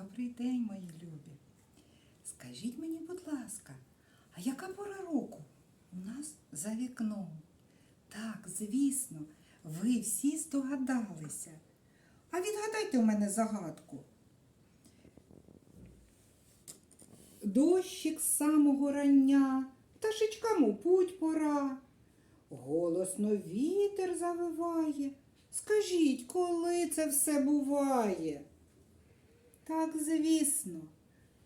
Добрий день, мої любі. Скажіть мені, будь ласка, а яка пора року у нас за вікном? Так, звісно, ви всі здогадалися. А відгадайте у мене загадку. Дощик з самого рання, пташечкам у путь пора. Голосно вітер завиває. Скажіть, коли це все буває? Так, звісно,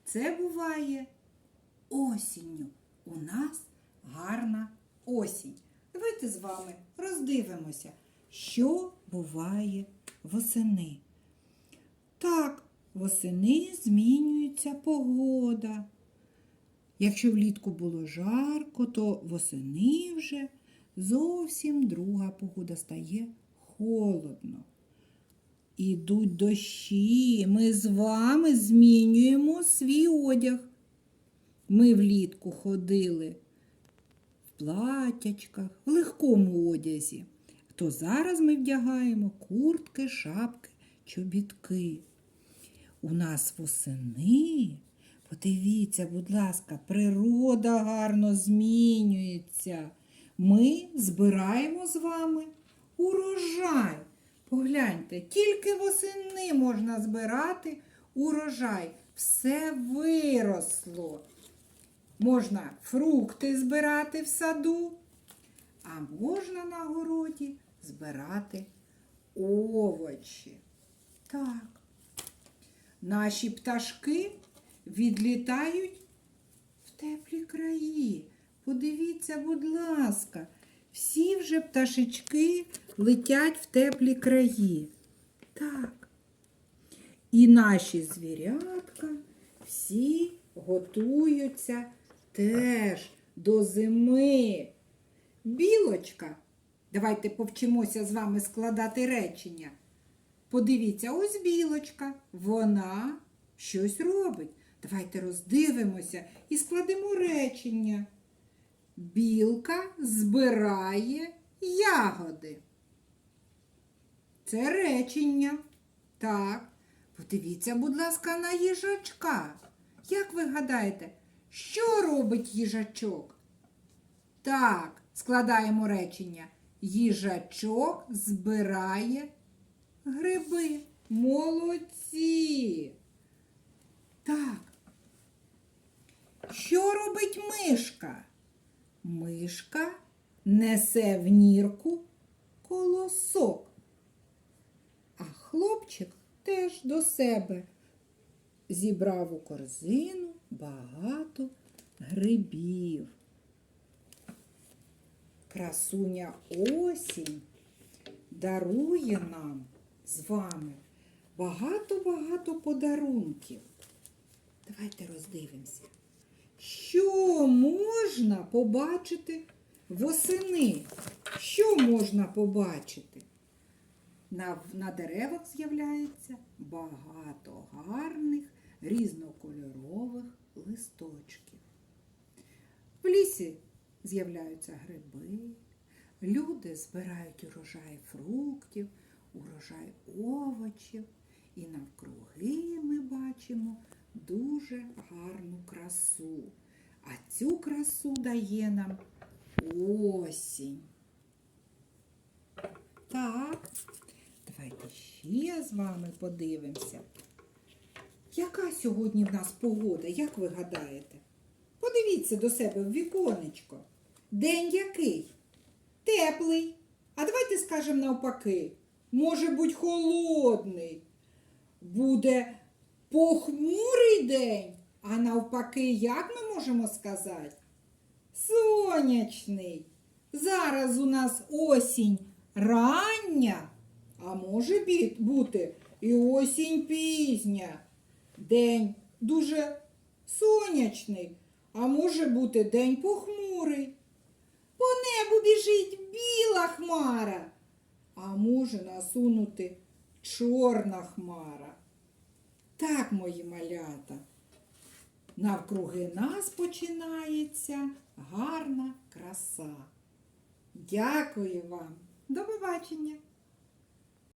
це буває осінню. У нас гарна осінь. Давайте з вами роздивимося, що буває восени. Так, восени змінюється погода. Якщо влітку було жарко, то восени вже зовсім друга погода стає холодно. Ідуть дощі, ми з вами змінюємо свій одяг. Ми влітку ходили в платячках, в легкому одязі. То зараз ми вдягаємо куртки, шапки, чобітки. У нас восени, подивіться, будь ласка, природа гарно змінюється. Ми збираємо з вами урожай. Погляньте, тільки восени можна збирати урожай. Все виросло. Можна фрукти збирати в саду, а можна на городі збирати овочі. Так. Наші пташки відлітають в теплі краї. Подивіться, будь ласка, всі вже пташечки летять в теплі краї. Так. І наші звірятка всі готуються теж до зими. Білочка. Давайте повчимося з вами складати речення. Подивіться, ось білочка. Вона щось робить. Давайте роздивимося і складемо речення. Білка збирає ягоди. Це речення. Так. Подивіться, будь ласка, на їжачка. Як ви гадаєте, що робить їжачок? Так, складаємо речення. Їжачок збирає гриби. Молодці. Так. Що робить мишка? Мишка несе в нірку колосок. А хлопчик теж до себе зібрав у корзину багато грибів. Красуня осінь дарує нам з вами багато-багато подарунків. Давайте роздивимося. Що можна побачити восени? Що можна побачити? На, на деревах з'являється багато гарних різнокольорових листочків. В лісі з'являються гриби, люди збирають урожай фруктів, урожай овочів. І навкруги ми бачимо дуже гарну красу. А цю красу дає нам осінь. Так, давайте ще з вами подивимося. Яка сьогодні в нас погода, як ви гадаєте? Подивіться до себе в віконечко. День який? Теплий. А давайте скажемо навпаки. Може бути холодний. Буде похмурий день, а навпаки, як ми можемо сказати? Сонячний. Зараз у нас осінь рання, а може бути і осінь пізня. День дуже сонячний, а може бути день похмурий. По небу біжить біла хмара, а може насунути чорна хмара. Так, мої малята, навкруги нас починається гарна краса. Дякую вам. До побачення!